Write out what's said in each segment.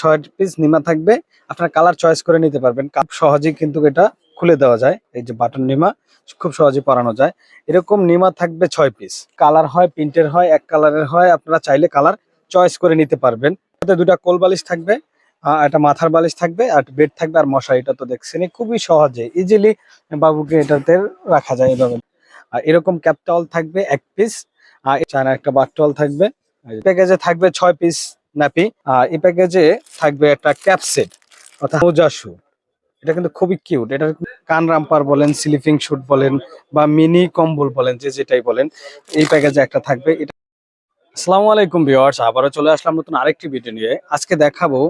ছয় পিস নিমা থাকবে। আপনার কালার চয়েস করে নিতে পারবেন। খুব সহজেই কিন্তু এটা খুলে দেওয়া যায়, এই যে বাটন নিমা, খুব সহজেই পরানো যায়। এরকম নিমা থাকবে ছয় পিস কালার হয় প্রিন্টের হয়, এক কালারের হয়, আপনারা চাইলে কালার চয়েস করে নিতে পারবেন। এটাতে দুটা কোল বালিশ থাকবে একটা মাথার বালিশ থাকবে, আর বেড থাকবে, আর মশারি, এটা তো দেখছেনই, খুবই সহজে ইজিলি বাবুকে এটাতে রাখা যায় এভাবে। আর এরকম ক্যাপটাল থাকবে এক পিস আর চায়না একটা বাটটল থাকবে প্যাকেজে থাকবে ছয় পিস ন্যাপি আর এই প্যাকেজে থাকবে একটা ক্যাপ সেট অর্থাৎ মোজা শু এটা কিন্তু খুবই কিউট এটা কান রাম্পার বলেন স্লিপিং শুট বলেন, বা মিনি কম্বল বলেন, যে যেটাই বলেন, এই প্যাকেজে একটা থাকবে। এটা আসসালামু আলাইকুম ভিউয়ার্স আবারও চলে আসলাম নতুন আরেকটি ভিডিও নিয়ে। আজকে দেখাবো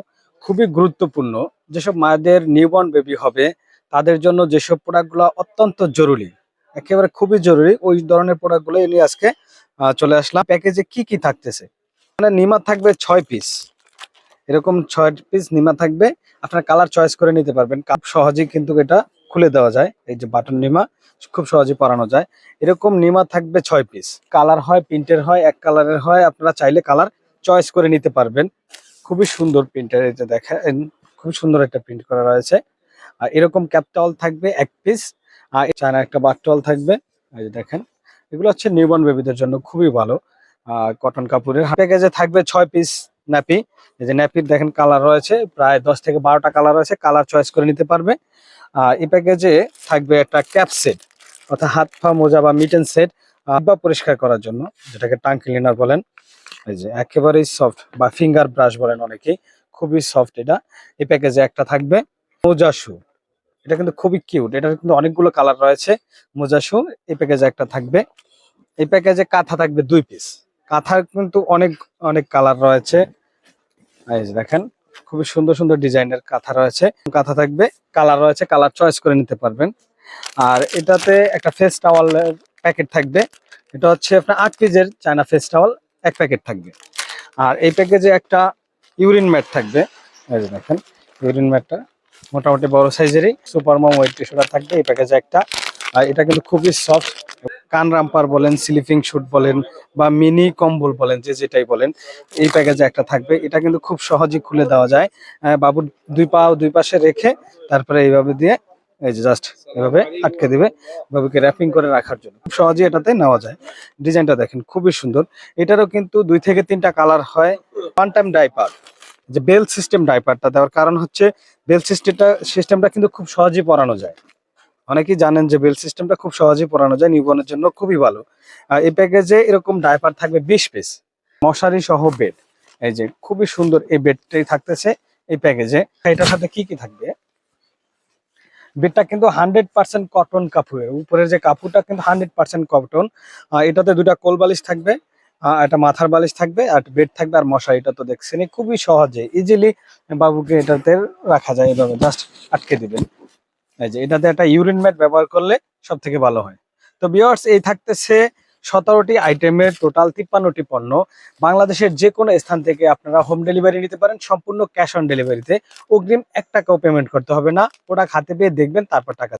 খুবই গুরুত্বপূর্ণ যেসব মায়েদের নিউবর্ন বেবি হবে, তাদের জন্য যেসব প্রোডাক্টগুলো অত্যন্ত জরুরি। একেবারে খুবই জরুরি, ওই ধরনের প্রোডাক্টগুলো নিয়ে আজকে চলে আসলাম। প্যাকেজে কি কি থাকতেছে? মানে নিমা থাকবে ছয় পিস এরকম ছয় পিস নিমা থাকবে। আপনার কালার চয়েস করে নিতে পারবেন। খুব সহজেই কিন্তু এটা খুলে দেওয়া যায়। এই যে বাটন নিমা, খুব সহজেই পরানো যায়। এরকম নিমা থাকবে ছয় পিস কালার হয় প্রিন্টের হয়, এক কালারের হয়, আপনারা চাইলে কালার চয়েস করে নিতে পারবেন। খুবই সুন্দর প্রিন্টার এটা দেখেন, খুব সুন্দর একটা প্রিন্ট করা রয়েছে। আর এরকম ক্যাপটাল থাকবে এক পিস আর চায়না একটা বাটটল থাকবে। এই যে দেখেন, এগুলো হচ্ছে নিউবর্ন বেবিদের জন্য খুবই ভালো। কটন কাপড়ের প্যাকেজে থাকবে ছয় পিস ন্যাপি এই যে ন্যাপির দেখেন কালার রয়েছে, প্রায় দশ থেকে বারোটা কালার রয়েছে কালার চয়েস করে নিতে পারবে। আর এই প্যাকেজে থাকবে একটা ক্যাপ সেট অর্থাৎ হাত পা মোজা বা মিটেন সেট বা পরিষ্কার করার জন্য, যেটাকে টাং ক্লিনার বলেন। এই যে একেবারেই সফট বা ফিঙ্গার ব্রাশ বলেন অনেকেই, খুবই সফট এটা। এই প্যাকেজে একটা থাকবে মোজা শু এটা কিন্তু খুবই কিউট এটার কিন্তু অনেকগুলো কালার রয়েছে, মোজা শু এই প্যাকেজে একটা থাকবে। এই প্যাকেজে কাঁথা থাকবে দুই পিস কাঁথার কিন্তু অনেক অনেক কালার রয়েছে। দেখেন, খুবই সুন্দর সুন্দর ডিজাইনের কাঁথা রয়েছে। কাঁথা থাকবে কালার রয়েছে কালার চয়েস করে নিতে পারবেন। আর এটাতে একটা ফেস টাওয়ালের প্যাকেট থাকবে। এটা হচ্ছে আপনার আট পিসের চায়না ফেস টাওয়াল এক প্যাকেট থাকবে। আর এই প্যাকেজে একটা ইউরিন ম্যাট থাকবে। দেখেন ইউরিন ম্যাটটা মোটামুটি বড় সাইজেরই সুপার মম ওয়েট টিস্যুটা থাকবে, এই প্যাকেজে একটা। আর এটা কিন্তু খুবই সফট কান রাম্পার বলেন, স্লিপিং শুট বলেন বা মিনি কম্বল বলেন, যে যেটাই বলেন, এই প্যাকেজে একটা থাকবে। এটা কিন্তু খুব সহজেই খুলে দেওয়া যায়। বাবুর দুই পা দুই পাশে রেখে তারপরে এইভাবে দিয়ে এই যে জাস্ট এভাবে আটকে দিবে বাবুকে র্যাপিং করে রাখার জন্য। খুব সহজেই এটাতে নেওয়া যায়। ডিজাইনটা দেখেন, খুবই সুন্দর। এটারও কিন্তু দুই থেকে তিনটা কালার হয়। ওয়ান টাইম ডাইপার যে বেল সিস্টেম ডাইপারটা দেওয়ার কারণ হচ্ছে বেল সিস্টেমটা সিস্টেমটা কিন্তু খুব সহজেই পরানো যায়। অনেকেই জানেন যে বেল সিস্টেমটা খুব সহজেই পরানো যায় নিউবর্নের জন্য খুবই ভালো। এই প্যাকেজে এরকম ডাইপার থাকবে বিশ পিস, মশারি সহ বেড। এই যে খুবই সুন্দর এই বেডটাই থাকতেছে এই প্যাকেজে। এটার সাথে কি কি থাকবে? বেডটা কিন্তু হান্ড্রেড পার্সেন্ট কটন কাপড়ের। উপরের যে কাপড়টা কিন্তু হান্ড্রেড পার্সেন্ট কটন। এটাতে দুটা কোল বালিশ থাকবে একটা মাথার বালিশ থাকবে, আর বেড থাকবে, আর মশারি। এটা তো দেখছেনই, খুবই সহজে ইজিলি বাবুকে এটাতে রাখা যায়, এভাবে জাস্ট আটকে দিবেন। এটাতে একটা ইউরিন ম্যাট ব্যবহার করলে সব থেকে ভালো হয়। তো বিয়ার্স এই থাকতেছে সতেরোটি আইটেমের টোটাল তিপ্পান্নটি পণ্য। বাংলাদেশের যে কোনো স্থান থেকে আপনারা হোম ডেলিভারি নিতে পারেন, সম্পূর্ণ ক্যাশ অন ডেলিভারিতে অগ্রিম এক টাকাও পেমেন্ট করতে হবে না। প্রোডাক্ট হাতে পেয়ে দেখবেন, তারপর টাকা